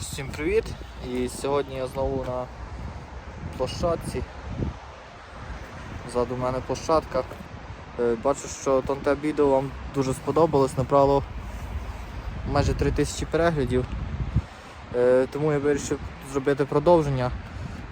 Всім привіт! І сьогодні я знову на площадці. Ззаду мене площадка. Е, Бачу, що там те відео вам дуже сподобалось, набрало майже 3000 переглядів. Е, Тому я вирішив зробити продовження.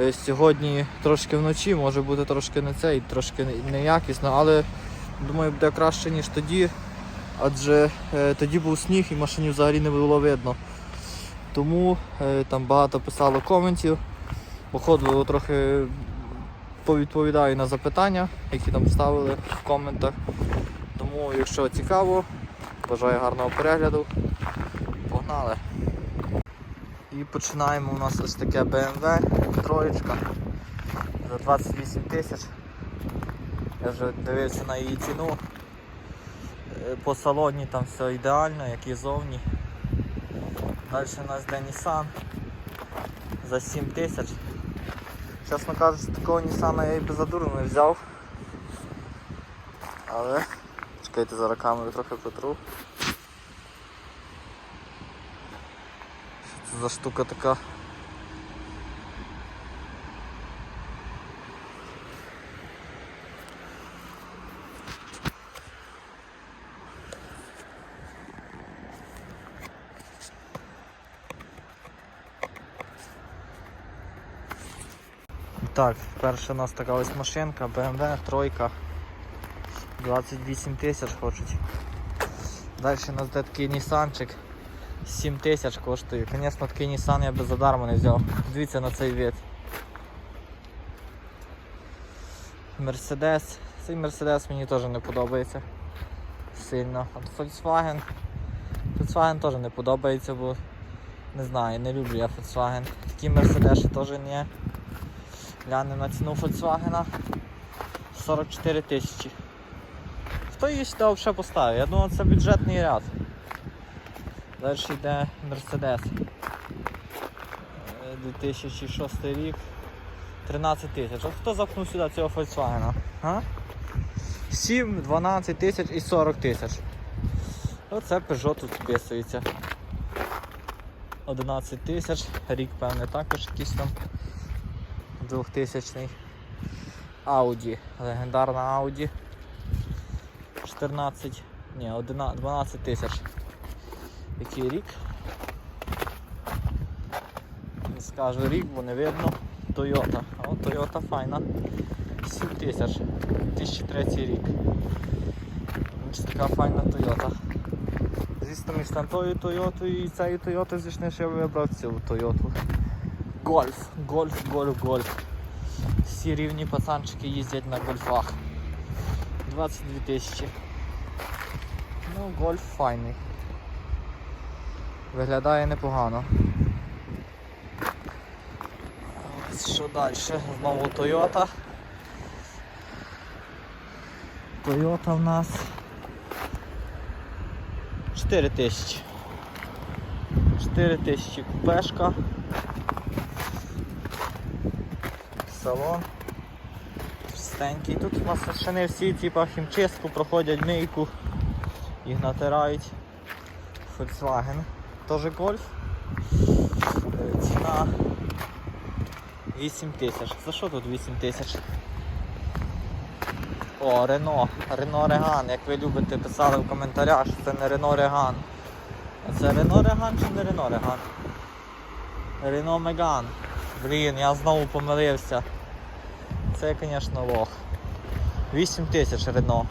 Е, Сьогодні трошки вночі, може бути трошки не цей, трошки не- неякісно, але думаю буде краще, ніж тоді. Адже тоді був сніг і машині взагалі не було видно. Тому е, там багато писало коментів. Походу трохи повідповідаю на запитання, які там ставили в коментах. Тому, якщо цікаво, бажаю гарного перегляду. Погнали! І починаємо у нас ось таке BMW троєчка за 28 тисяч. Я вже дивився на її ціну. Е, По салоні там все ідеально, як і зовні. Далі у нас йде Nissan за 7 тисяч. Чесно кажучи, такого Nissan я і без задуру не взяв. Але чекайте зараз камеру трохи потру. Що це за штука така? Так, перша у нас така ось машинка, BMW, тройка. 28 тисяч хочуть. Далі у нас де такий Нісанчик. 7 тисяч коштує. Звісно, такий Nissan я би задармо не взяв. Дивіться на цей вид. Мерседес. Цей Мерседес мені теж не подобається сильно. А Volkswagen. Volkswagen теж не подобається, бо не знаю, не люблю я Volkswagen. Такі Мерседеси теж ні. Глянемо на ціну Volkswagen 44 тисячі. Хто її сюди взагалі поставив? Я думаю, це бюджетний ряд. Далі йде Mercedes. Е, 2006 рік. 13 тисяч. От хто запхнув сюди цього Volkswagen? А? 7, 12 тисяч і 40 тисяч. Оце Peugeot тут вписується. 11 тисяч, рік певне також якийсь там 2000 Audi, легендарна Audi. 14, ні, 11, 12 тисяч. Який рік? Не скажу рік, бо не видно. Toyota. О, Toyota файна. 7 тисяч. 2003 рік. Ось така файна Toyota. Звісно, між там тою Toyota і цією Toyota, звісно, що я вибрав цю Toyota. Гольф, гольф, гольф, гольф. Всі рівні пацанчики їздять на гольфах. 22 тисячі. Ну, гольф файний. Виглядає непогано. Ось Що далі? Знову Toyota. Toyota в нас 4 тисячі. 4 тисячі купешка. Салон. Чистенький. Тут у нас ще не всі типа хімчистку проходять мийку, їх натирають. Volkswagen. Тоже гольф. Ціна 8 тисяч. За що тут 8 тисяч? О, Рено. Рено Реган. Як ви любите, писали в коментарях, що це не Рено Реган. А це Рено Реган чи не Рено Реган? Рено Меган. Блін, я знову помилився. Це, звісно, лох. 8 тисяч Рено.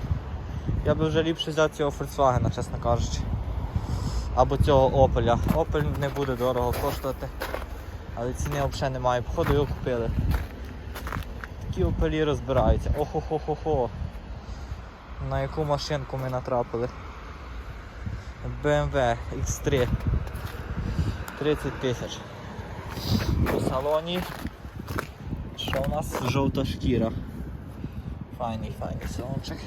Я би вже ліпше взяв цього Volkswagen, чесно кажучи. Або цього Opel. Opel не буде дорого коштувати. Але ціни взагалі немає. Походу його купили. Такі Opel розбираються. Охо-хо-хо-хо. На яку машинку ми натрапили? BMW X3. 30 тисяч. У салоні. Що у нас? Жовта шкіра. Файний, файний салончик.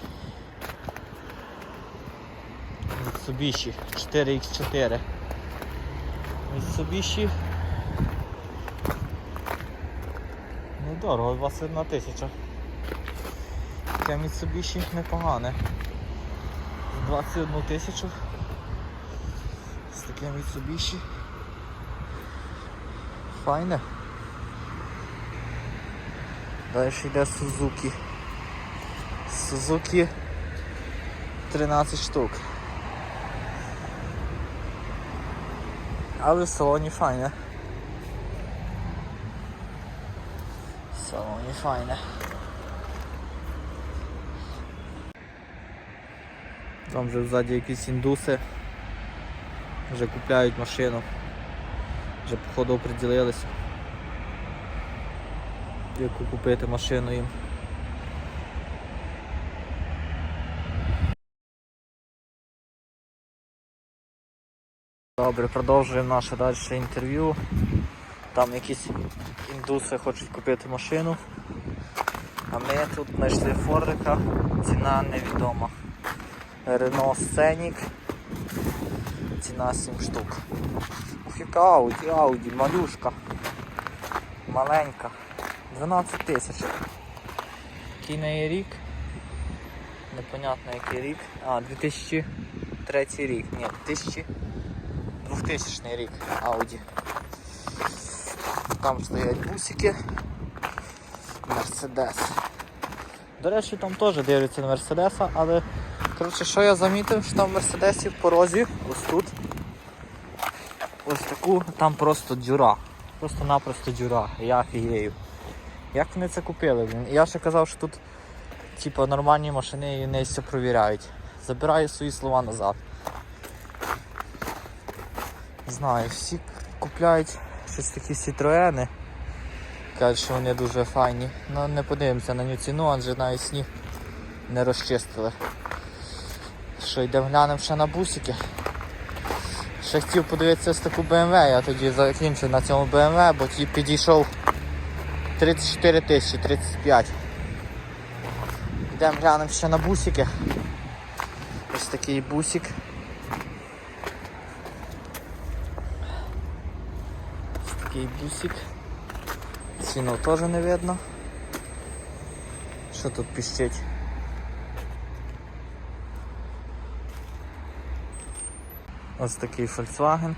Mitsubishi 4X4. Mitsubishi. Недорого, 21 тисяча. Таке Mitsubishi непогане. 21 тисячу. Ось таке Mitsubishi. файне. Далі йде Сузуки. Сузуки 13 штук. Але в салоні файне. Салоні файне. Там вже ззаді якісь індуси. Вже купляють машину. Вже походу оприділилися. Яку купити машину їм. Добре, продовжуємо наше далі інтерв'ю. Там якісь індуси хочуть купити машину. А ми тут знайшли Фордика, ціна невідома. Renault Scenic. Ціна 7 штук. Ух, яка Audi, Audi, малюшка. Маленька. 12 тисяч. Який неї рік? Непонятно який рік. А, 2003 рік. Ні, 2000... 2000 рік Audi. Там стоять бусики. Мерседес. До речі, там теж дивляться на Мерседеса, але коротше, що я замітив, що там в Мерседесі в порозі, ось тут. Ось таку, там просто дюра. Просто-напросто дюра. Я офігею. Як вони це купили? Я ще казав, що тут типу, нормальні машини і не все провіряють. Забираю свої слова назад. Знаю, всі купляють щось такі Citroени. Кажуть, що вони дуже файні. Ну не подивимося на ню ціну, адже навіть сніг не розчистили. Що йдемо глянемо ще на бусики. Ще хотів подивитися з таку BMW, я тоді закінчив на цьому BMW, бо ті підійшов 34 тисячі, 35. Йдемо глянемо ще на бусики. Ось такий бусик. Ось такий бусик. Ціну теж не видно. Що тут піщить? Ось такий Volkswagen.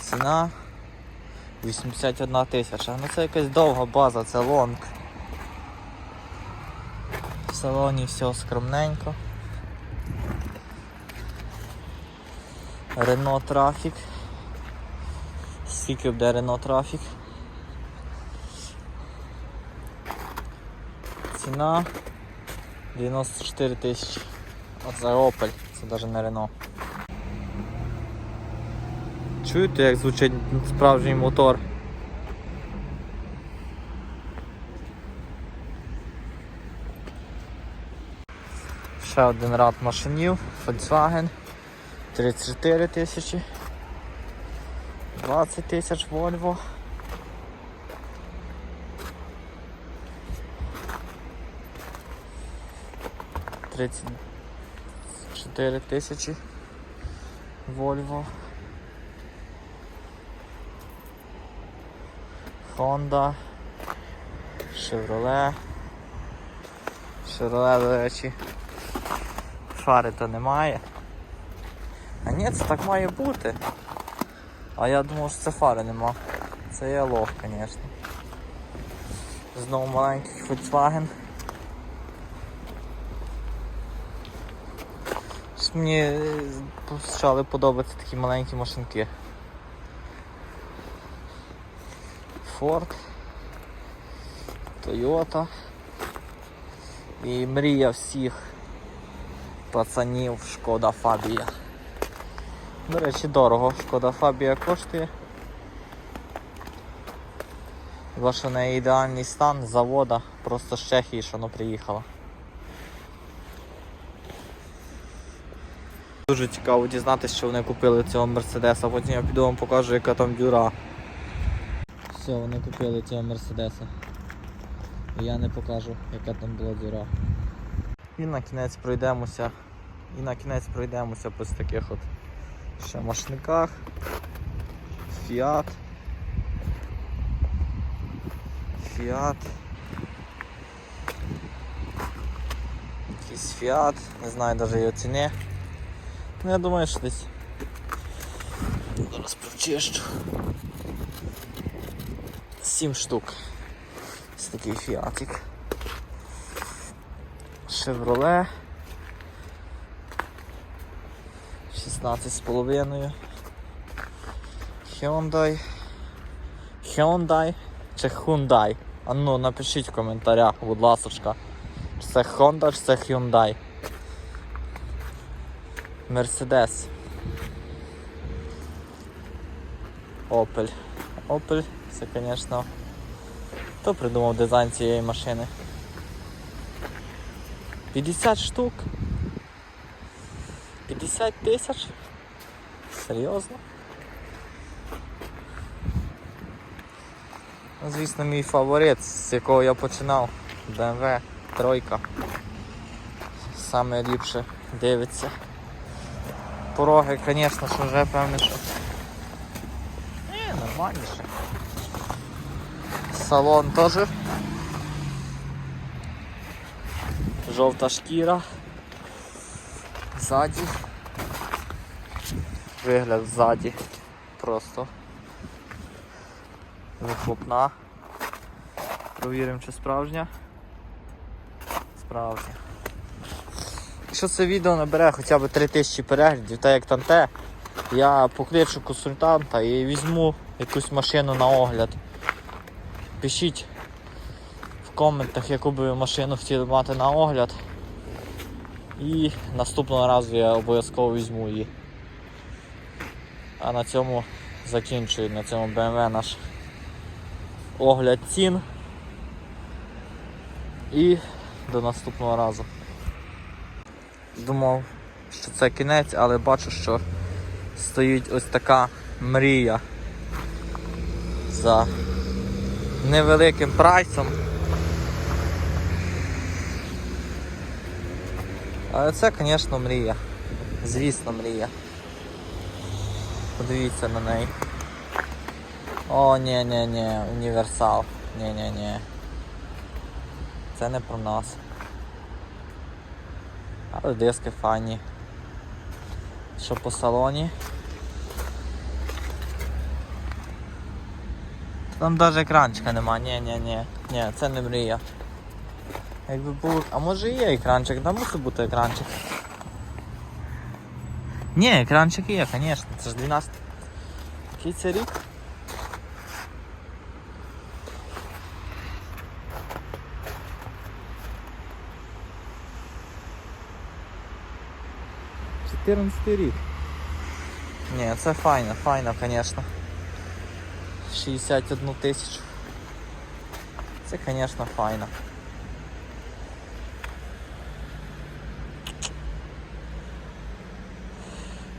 Ціна 81 тисяча. Ну це якась довга база, це лонг. В салоні все скромненько. Renault Traffic. Скільки буде Renault Traffic? Ціна 94 тисячі. Оце Opel, це навіть не Renault. Чуєте, як звучить справжній мотор? Ще один ряд машинів, Volkswagen 34 тисячі. 20 тисяч Volvo. Тридцять чотири тисячі Volvo. Honda. Chevrolet. Chevrolet, до речі. Фари то немає. А ні, це так має бути. А я думав, що це фари нема. Це я лох, звісно. Знову маленький Volkswagen. Мені е, почали подобатися такі маленькі машинки. Ford, Toyota і мрія всіх пацанів Шкода Фабія. До речі, дорого. Шкода Фабія коштує. Бо що в неї ідеальний стан завода, просто з Чехії, що воно приїхало. Дуже цікаво дізнатися, що вони купили цього Мерседеса, потім я піду вам покажу, яка там дюра. Все, вони купили цього Мерседеса. І я не покажу, яка там була дюра. І на кінець пройдемося. І на кінець пройдемося по таких от ще машниках. Фіат. Фіат. Якийсь фіат, не знаю навіть його ціни. Ну я думаю, що десь Зараз прочищу. Сім штук. Ось такий фіатик. Шевроле. 16 з половиною. Hyundai. Hyundai чи Hyundai? А ну напишіть в коментарях, будь ласочка. Чи це Honda, чи це Hyundai. Mercedes. Opel. Opel, це, звісно. Хто придумав дизайн цієї машини? 50 штук. 50 тисяч? Серйозно? Ну, звісно, мій фаворит, з якого я починав. BMW тройка. Саме ліпше дивиться. Пороги, звісно, що вже певне, що. Ні, нормальніше. Салон теж. Жовта шкіра. Ззаді. Вигляд ззаді. Просто. Вихлопна. Провіримо, чи справжня. Справжня. Якщо це відео набере хоча б 3000 переглядів, так як там те, я покличу консультанта і візьму якусь машину на огляд. Пишіть в коментах, яку би ви машину хотіли мати на огляд. І наступного разу я обов'язково візьму її. А на цьому закінчую на цьому BMW наш огляд цін. І до наступного разу. Думав, що це кінець, але бачу, що стоїть ось така мрія за невеликим прайсом. Але це, звісно, мрія. Звісно, мрія. Подивіться на неї. О, ні, ні, ні, універсал. Ні, ні, ні. Це не про нас. Але диски файні. Що по салоні? Там навіть екранчика нема, ні, ні, ні, ні, це не мрія. Якби був. А може і є екранчик, там мусить бути екранчик. Ні, екранчик є, звісно, це ж 12. Який це рік? Чотирнадцятий рік. Ні, це файно, файно, звісно. 61 тисячу. Це, звісно, файно.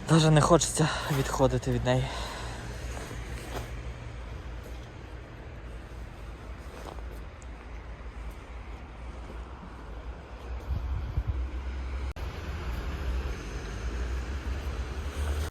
Даже не хочеться відходити від неї.